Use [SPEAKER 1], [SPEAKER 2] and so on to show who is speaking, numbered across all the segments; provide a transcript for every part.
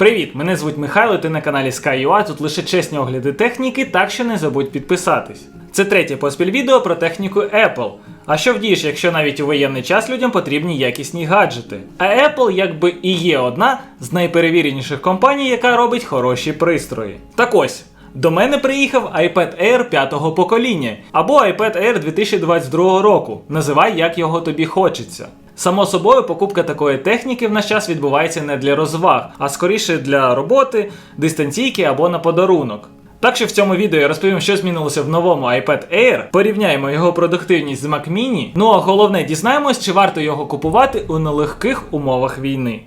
[SPEAKER 1] Привіт! Мене звуть Михайло, ти на каналі Sky.ua, Тут лише чесні огляди техніки, так що не забудь підписатись. Це третє поспіль відео про техніку Apple. А що вдієш, якщо навіть у воєнний час людям потрібні якісні гаджети? А Apple якби і є одна з найперевіреніших компаній, яка робить хороші пристрої. Так ось. До мене приїхав iPad Air п'ятого покоління або iPad Air 2022 року. Називай як його тобі хочеться. Само собою, покупка такої техніки в наш час відбувається не для розваг, а скоріше для роботи, дистанційки або на подарунок. Так що в цьому відео я розповім, що змінилося в новому iPad Air, порівняємо його продуктивність з Mac Mini, ну а головне дізнаємось, чи варто його купувати у нелегких умовах війни.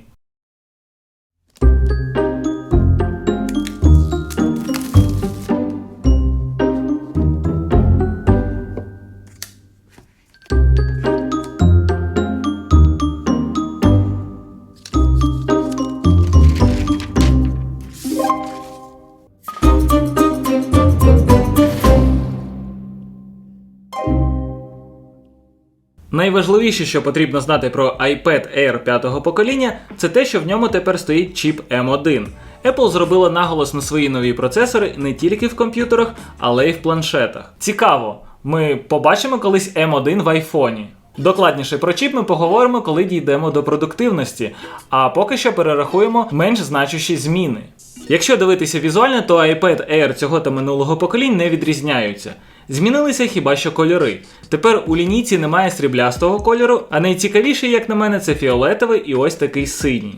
[SPEAKER 1] Найважливіше, що потрібно знати про iPad Air п'ятого покоління, це те, що в ньому тепер стоїть чіп M1. Apple зробила наголос на свої нові процесори не тільки в комп'ютерах, але й в планшетах. Цікаво, ми побачимо колись M1 в айфоні. Докладніше про чіп ми поговоримо, коли дійдемо до продуктивності, а поки що перерахуємо менш значущі зміни. Якщо дивитися візуально, то iPad Air цього та минулого поколінь не відрізняються. Змінилися хіба що кольори. Тепер у лінійці немає сріблястого кольору, а найцікавіший, як на мене, це фіолетовий і ось такий синій.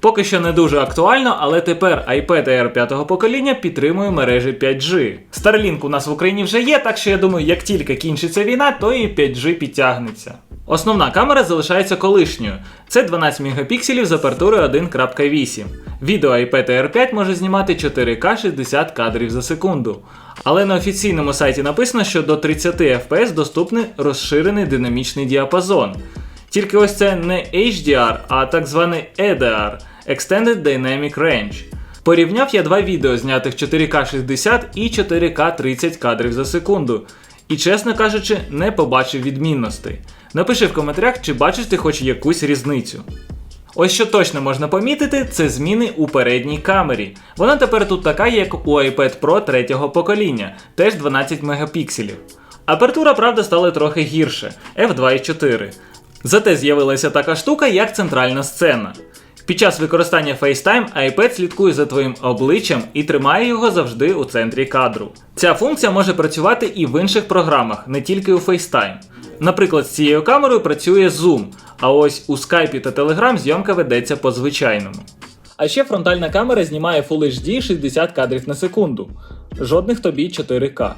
[SPEAKER 1] Поки що не дуже актуально, але тепер iPad Air 5 покоління підтримує мережі 5G. Starlink у нас в Україні вже є, так що я думаю, як тільки кінчиться війна, то і 5G підтягнеться. Основна камера залишається колишньою. Це 12 мегапікселів з апертурою 1.8. Відео Air 5 може знімати 4К 60 кадрів за секунду. Але на офіційному сайті написано, що до 30 FPS доступний розширений динамічний діапазон. Тільки ось це не HDR, а так званий EDR Extended Dynamic Range. Порівняв я два відео, знятих 4К 60 і 4К 30 кадрів за секунду. І, чесно кажучи, не побачив відмінностей. Напиши в коментарях, чи бачиш ти хоч якусь різницю. Ось що точно можна помітити, це зміни у передній камері. Вона тепер тут така, як у iPad Pro третього покоління, теж 12 мегапікселів. Апертура, правда, стала трохи гірше f2.4. Зате з'явилася така штука, як центральна сцена. Під час використання FaceTime iPad слідкує за твоїм обличчям і тримає його завжди у центрі кадру. Ця функція може працювати і в інших програмах, не тільки у FaceTime. Наприклад, з цією камерою працює Zoom, а ось у Skype та Telegram зйомка ведеться по звичайному. А ще фронтальна камера знімає Full HD 60 кадрів на секунду. Жодних тобі 4К.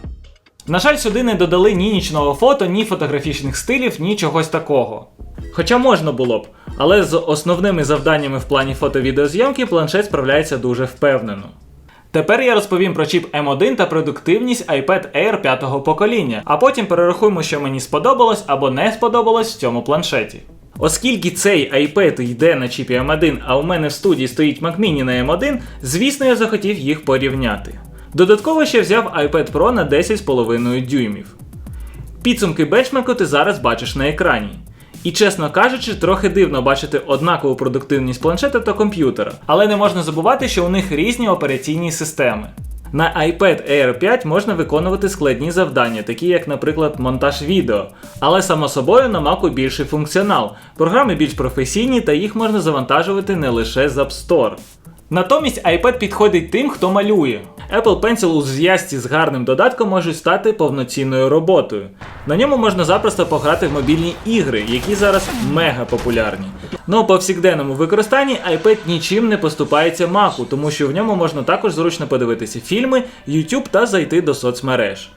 [SPEAKER 1] На жаль, сюди не додали ні нічного фото, ні фотографічних стилів, ні чогось такого. Хоча можна було б, але з основними завданнями в плані фото-відеозйомки планшет справляється дуже впевнено. Тепер я розповім про чіп M1 та продуктивність iPad Air 5 покоління, а потім перерахуємо, що мені сподобалось або не сподобалось в цьому планшеті. Оскільки цей iPad йде на чіпі M1, а у мене в студії стоїть Mac Mini на M1, звісно, я захотів їх порівняти. Додатково ще взяв iPad Pro на 10,5 дюймів. Підсумки бенчмарку ти зараз бачиш на екрані. І чесно кажучи, трохи дивно бачити однакову продуктивність планшета та комп'ютера, але не можна забувати, що у них різні операційні системи. На iPad Air 5 можна виконувати складні завдання, такі як, наприклад, монтаж відео. Але само собою на Mac більший функціонал. Програми більш професійні та їх можна завантажувати не лише з App Store. Натомість iPad підходить тим, хто малює. Apple Pencil у зв'язці з гарним додатком може стати повноцінною роботою. На ньому можна запросто пограти в мобільні ігри, які зараз мега популярні. Ну у повсякденному використанні iPad нічим не поступається Mac, тому що в ньому можна також зручно подивитися фільми, YouTube та зайти до соцмереж.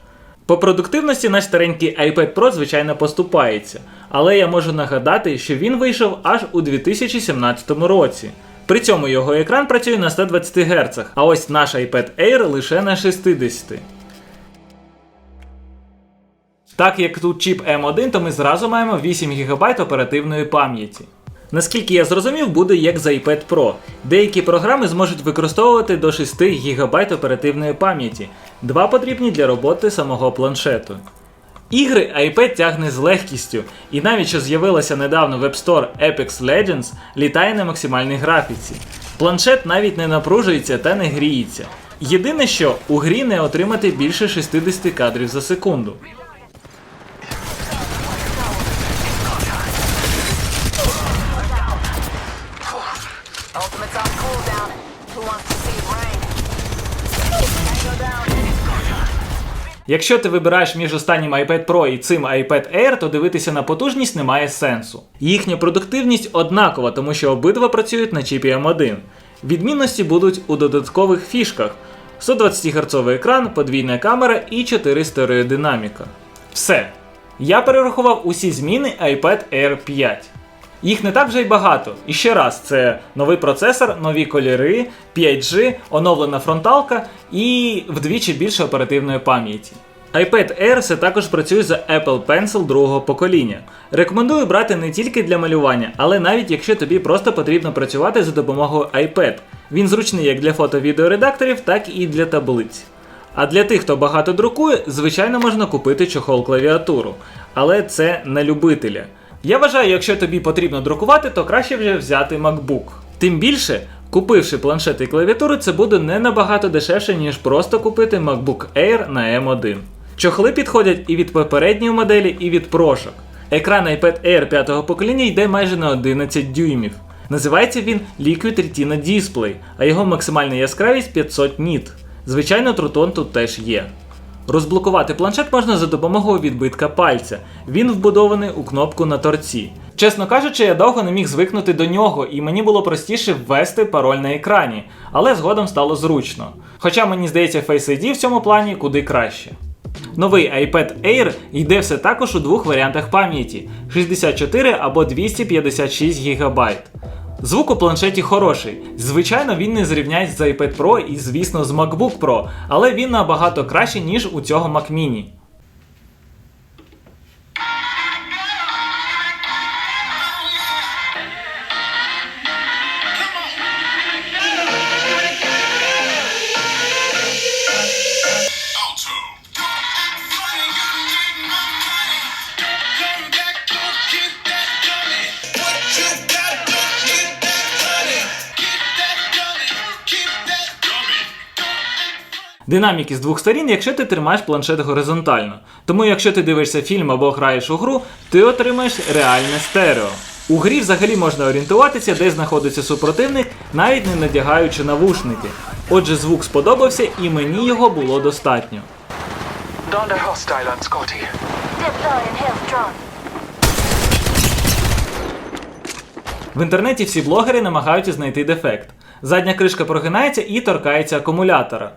[SPEAKER 1] По продуктивності наш старенький iPad Pro, звичайно, поступається, але я можу нагадати, що він вийшов аж у 2017 році. При цьому його екран працює на 120 Гц, а ось наш iPad Air лише на 60. Так як тут чіп M1, то ми зразу маємо 8 ГБ оперативної пам'яті. Наскільки я зрозумів, буде як з iPad Pro. Деякі програми зможуть використовувати до 6 ГБ оперативної пам'яті, два потрібні для роботи самого планшету. Ігри iPad тягне з легкістю, і навіть що з'явилася недавно в App Store Apex Legends, літає на максимальній графіці. Планшет навіть не напружується та не гріється. Єдине, що у грі не отримати більше 60 кадрів за секунду. Якщо ти вибираєш між останнім iPad Pro і цим iPad Air, то дивитися на потужність немає сенсу. Їхня продуктивність однакова, тому що обидва працюють на чіпі M1. Відмінності будуть у додаткових фішках: 120 Гц екран, подвійна камера і 4 стереодинаміка. Все. Я перерахував усі зміни iPad Air 5. Їх не так вже й багато. І ще раз, це новий процесор, нові кольори, 5G, оновлена фронталка і вдвічі більше оперативної пам'яті. iPad Air все також працює за Apple Pencil другого покоління. Рекомендую брати не тільки для малювання, але навіть якщо тобі просто потрібно працювати за допомогою iPad. Він зручний як для фото-відеоредакторів, так і для таблиць. А для тих, хто багато друкує, звичайно можна купити чохол клавіатуру, але це на любителя. Я вважаю, якщо тобі потрібно друкувати, то краще вже взяти MacBook. Тим більше, купивши планшет і клавіатуру, це буде не набагато дешевше, ніж просто купити MacBook Air на M1. Чохли підходять і від попередньої моделі, і від прошок. Екран iPad Air 5 покоління йде майже на 11 дюймів. Називається він Liquid Retina Display, а його максимальна яскравість 500 ніт. Звичайно, трутон тут теж є. Розблокувати планшет можна за допомогою відбитка пальця. Він вбудований у кнопку на торці. Чесно кажучи, я довго не міг звикнути до нього, і мені було простіше ввести пароль на екрані, але згодом стало зручно. Хоча мені здається, Face ID в цьому плані куди краще. Новий iPad Air йде все також у двох варіантах пам'яті 64 або 256 ГБ. Звук у планшеті хороший. Звичайно, він не зрівняється з iPad Pro і, звісно, з MacBook Pro, але він набагато кращий, ніж у цього Mac Mini. Динаміки з двох сторін, якщо ти тримаєш планшет горизонтально. Тому якщо ти дивишся фільм або граєш у гру, ти отримаєш реальне стерео. У грі взагалі можна орієнтуватися, де знаходиться супротивник, навіть не надягаючи навушники. Отже, звук сподобався і мені його було достатньо. В інтернеті всі блогери намагаються знайти дефект. Задня кришка прогинається і торкається акумулятора.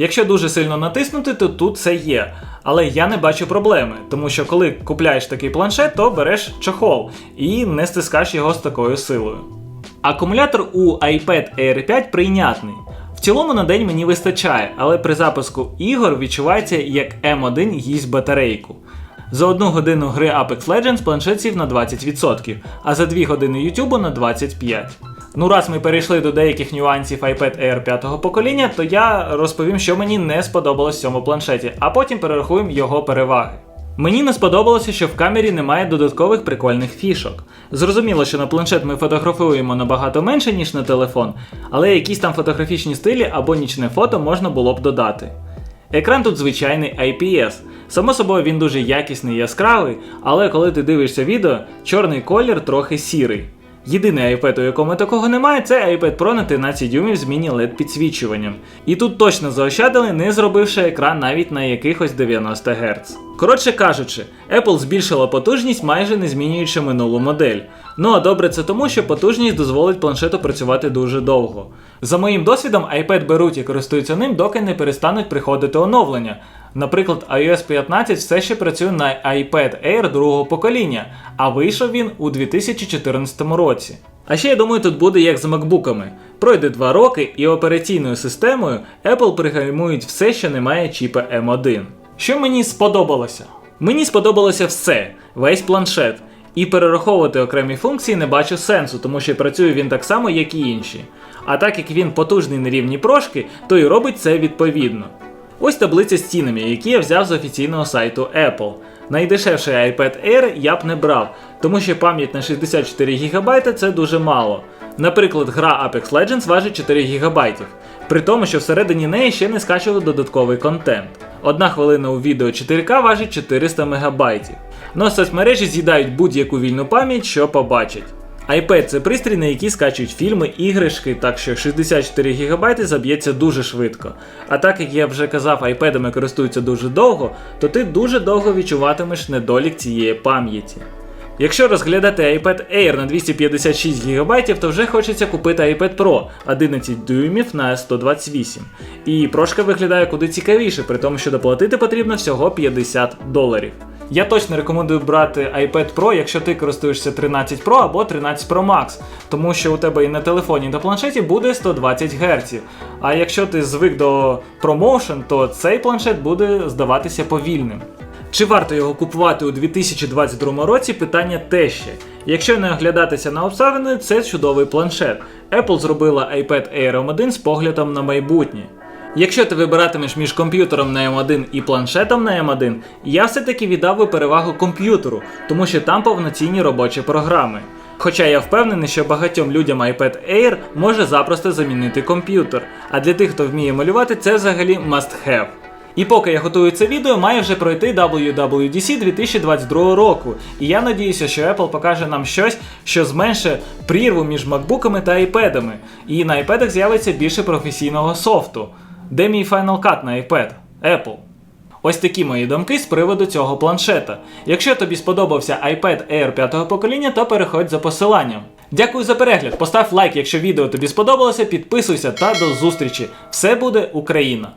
[SPEAKER 1] Якщо дуже сильно натиснути, то тут це є. Але я не бачу проблеми, тому що коли купляєш такий планшет, то береш чохол і не стискаєш його з такою силою. Акумулятор у iPad Air 5 прийнятний. В цілому на день мені вистачає, але при запуску ігор відчувається, як M1 їсть батарейку. За одну годину гри Apex Legends планшет сів на 20%, а за 2 години YouTube на 25%. Ну, раз ми перейшли до деяких нюансів iPad Air 5 покоління, то я розповім, що мені не сподобалось в цьому планшеті, а потім перерахуємо його переваги. Мені не сподобалося, що в камері немає додаткових прикольних фішок. Зрозуміло, що на планшет ми фотографуємо набагато менше, ніж на телефон, але якісь там фотографічні стилі або нічне фото можна було б додати. Екран тут звичайний IPS. Само собою він дуже якісний і яскравий, але коли ти дивишся відео, чорний колір трохи сірий. Єдиний iPad, у якому такого немає, це iPad Pro на 13 дюймів з міні-LED підсвічуванням. І тут точно заощадили, не зробивши екран навіть на якихось 90 Гц. Коротше кажучи, Apple збільшила потужність, майже не змінюючи минулу модель. Ну а добре це тому, що потужність дозволить планшету працювати дуже довго. За моїм досвідом, iPad беруть і користуються ним, доки не перестануть приходити оновлення. Наприклад, iOS 15 все ще працює на iPad Air другого покоління, а вийшов він у 2014 році. А ще я думаю, тут буде як з макбуками. Пройде 2 роки і операційною системою Apple пригальмують все, що не має чіпа M1. Що мені сподобалося? Мені сподобалося все, весь планшет. І перераховувати окремі функції не бачу сенсу, тому що працює він так само, як і інші. А так як він потужний на рівні прошки, то і робить це відповідно. Ось таблиця з цінами, які я взяв з офіційного сайту Apple. Найдешевший iPad Air я б не брав, тому що пам'ять на 64 ГБ це дуже мало. Наприклад, гра Apex Legends важить 4 ГБ, при тому, що всередині неї ще не скачували додатковий контент. Одна хвилина у відео 4К важить 400 МБ. Но соцмережі з'їдають будь-яку вільну пам'ять, що побачать. iPad це пристрій, на який скачують фільми, іграшки, так що 64 ГБ заб'ється дуже швидко. А так як я вже казав, айпедами користуються дуже довго, то ти дуже довго відчуватимеш недолік цієї пам'яті. Якщо розглядати iPad Air на 256 ГБ, то вже хочеться купити iPad Pro 11 дюймів на 128. І прошка виглядає куди цікавіше, при тому, що доплатити потрібно всього 50 доларів. Я точно рекомендую брати iPad Pro, якщо ти користуєшся 13 Pro або 13 Pro Max, тому що у тебе і на телефоні, і на планшеті буде 120 Гц. А якщо ти звик до ProMotion, то цей планшет буде здаватися повільним. Чи варто його купувати у 2022 році? Питання те ще. Якщо не оглядатися на обставини, це чудовий планшет. Apple зробила iPad Air M1 з поглядом на майбутнє. Якщо ти вибиратимеш між комп'ютером на M1 і планшетом на M1, я все-таки віддав би перевагу комп'ютеру, тому що там повноцінні робочі програми. Хоча я впевнений, що багатьом людям iPad Air може запросто замінити комп'ютер, а для тих, хто вміє малювати, це взагалі must have. І поки я готую це відео, має вже пройти WWDC 2022 року. І я надіюся, що Apple покаже нам щось, що зменше прірву між макбуками та iPadами. І на iPad з'явиться більше професійного софту. Де мій Final Cut на iPad? Apple. Ось такі мої думки з приводу цього планшета. Якщо тобі сподобався iPad Air 5 покоління, то переходь за посиланням. Дякую за перегляд, постав лайк, якщо відео тобі сподобалося, підписуйся та до зустрічі. Все буде Україна!